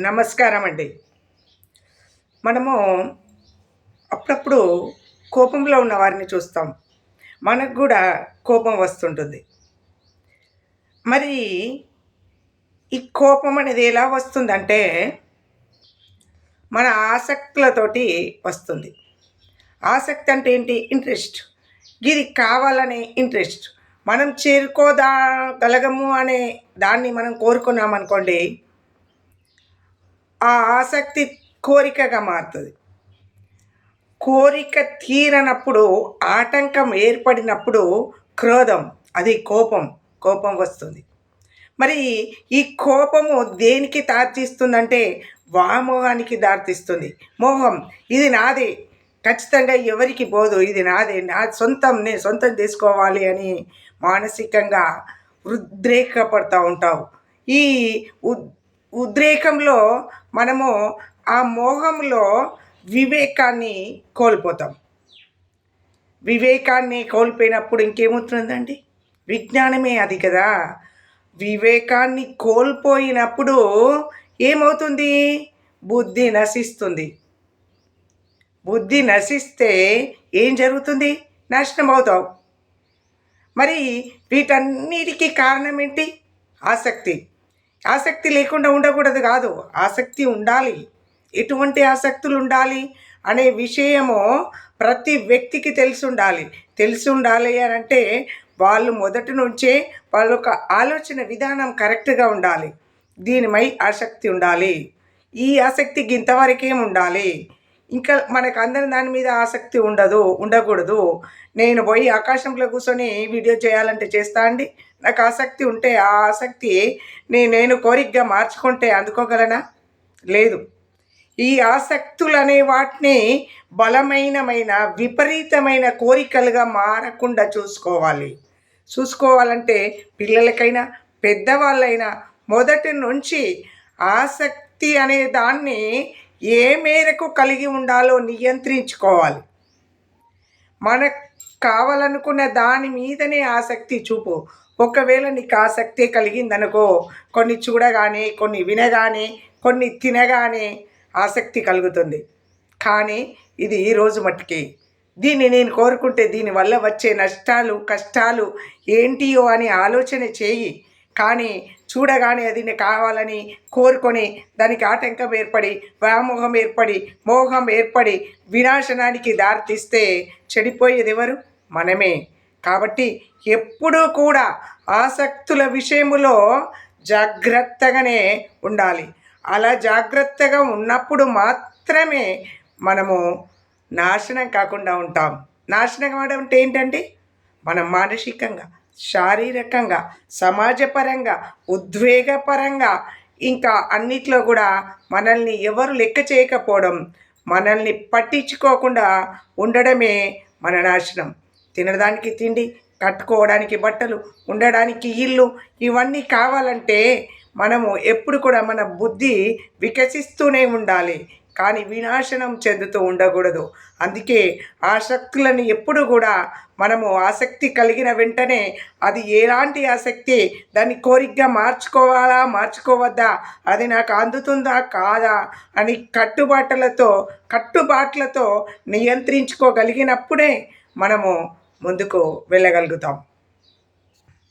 నమస్కారం అండి. మనము అప్పుడప్పుడు కోపంలో ఉన్న వారిని చూస్తాం. మనకు కూడా కోపం వస్తుంటుంది. మరి ఈ కోపం అనేది ఎలా వస్తుందంటే మన ఆసక్తులతోటి వస్తుంది. ఆసక్తి అంటే ఏంటి? ఇంట్రెస్ట్. ఇది కావాలనే ఇంట్రెస్ట్. మనం చేరుకోదా గలగము అనే దాన్ని మనం కోరుకున్నాం అనుకోండి ఆ ఆసక్తి కోరికగా మారుతుంది. కోరిక తీరనప్పుడు ఆటంకం ఏర్పడినప్పుడు క్రోధం అది కోపం కోపం వస్తుంది. మరి ఈ కోపము దేనికి దారితీస్తుందంటే వామోహానికి దారితీస్తుంది. మోహం ఇది నాదే ఖచ్చితంగా ఎవరికి పోదు ఇది నాదే నా సొంతం నేను సొంతం తీసుకోవాలి అని మానసికంగా ఉద్రేకపడుతూ ఉంటావు. ఈ ఉద్రేకంలో మనము ఆ మోహంలో వివేకాన్ని కోల్పోతాం. వివేకాన్ని కోల్పోయినప్పుడు ఇంకేమవుతుందండి? విజ్ఞానమే అది కదా. వివేకాన్ని కోల్పోయినప్పుడు ఏమవుతుంది? బుద్ధి నశిస్తుంది. బుద్ధి నశిస్తే ఏం జరుగుతుంది? నాశనం అవుతావు మరి వీటన్నిటికీ కారణం ఏంటి? ఆసక్తి. ఆసక్తి లేకుండా ఉండకూడదు కాదు. ఆసక్తి ఉండాలి. ఎటువంటి ఆసక్తులు ఉండాలి అనే విషయము ప్రతి వ్యక్తికి తెలిసి ఉండాలి తెలిసి ఉండాలి అని అంటే వాళ్ళు మొదటి నుంచే వాళ్ళ యొక్క ఆలోచన విధానం కరెక్ట్గా ఉండాలి. దీనిపై ఆసక్తి ఉండాలి. ఈ ఆసక్తికి ఇంతవరకేం ఉండాలి? ఇంకా మనకు అందరి దాని మీద ఆసక్తి ఉండదు ఉండకూడదు. నేను పోయి ఆకాశంలో కూర్చొని వీడియో చేయాలంటే చేస్తా అండి. నాకు ఆసక్తి ఉంటే ఆ ఆసక్తి నేను కోరికగా మార్చుకుంటే అందుకోగలనా? లేదు. ఈ ఆసక్తులు అనే వాటిని బలమైనమైన విపరీతమైన కోరికలుగా మారకుండా చూసుకోవాలి. చూసుకోవాలంటే పిల్లలకైనా పెద్దవాళ్ళైనా మొదటి నుంచి ఆసక్తి అనే దాన్ని ఏ మేరకు కలిగి ఉండాలో నియంత్రించుకోవాలి. మనకు కావాలనుకున్న దాని మీదనే ఆసక్తి చూపు. ఒకవేళ నీకు ఆసక్తి కలిగిందనుకో కొన్ని చూడగానే కొన్ని వినగానే కొన్ని తినగానే ఆసక్తి కలుగుతుంది. కానీ ఇది ఈరోజు మట్టుకి. దీన్ని నేను కోరుకుంటే దీనివల్ల వచ్చే నష్టాలు కష్టాలు ఏంటియో అని ఆలోచన చేయి. కానీ చూడగానే అది కావాలని కోరుకొని దానికి ఆటంకం ఏర్పడి వ్యామోహం ఏర్పడి మోహం ఏర్పడి వినాశనానికి దారితీస్తే చెడిపోయేది ఎవరు? మనమే. కాబట్టి ఎప్పుడూ కూడా ఆసక్తుల విషయములో జాగ్రత్తగానే ఉండాలి. అలా జాగ్రత్తగా ఉన్నప్పుడు మాత్రమే మనము నాశనం కాకుండా ఉంటాం. నాశనం అంటే ఏంటండి మనం మానసికంగా శారీరకంగా సమాజపరంగా ఉద్వేగపరంగా ఇంకా అన్నిట్లో కూడా మనల్ని ఎవరు లెక్క చేయకపోవడం మనల్ని పట్టించుకోకుండా ఉండడమే మన నాశనం. తినడానికి తిండి కట్టుకోవడానికి బట్టలు ఉండడానికి ఇల్లు ఇవన్నీ కావాలంటే మనము ఎప్పుడు కూడా మన బుద్ధి వికసిస్తూనే ఉండాలి. కానీ వినాశనం చెందుతూ ఉండకూడదు. అందుకే ఆసక్తులను ఎప్పుడు కూడా మనము ఆసక్తి కలిగిన వెంటనే అది ఎలాంటి ఆసక్తి దాన్ని కోరికగా మార్చుకోవాలా మార్చుకోవద్దా అది నాకు అందుతుందా కాదా అని కట్టుబాట్లతో కట్టుబాట్లతో నియంత్రించుకోగలిగినప్పుడే మనము ముందుకు వెళ్ళగలుగుతాం.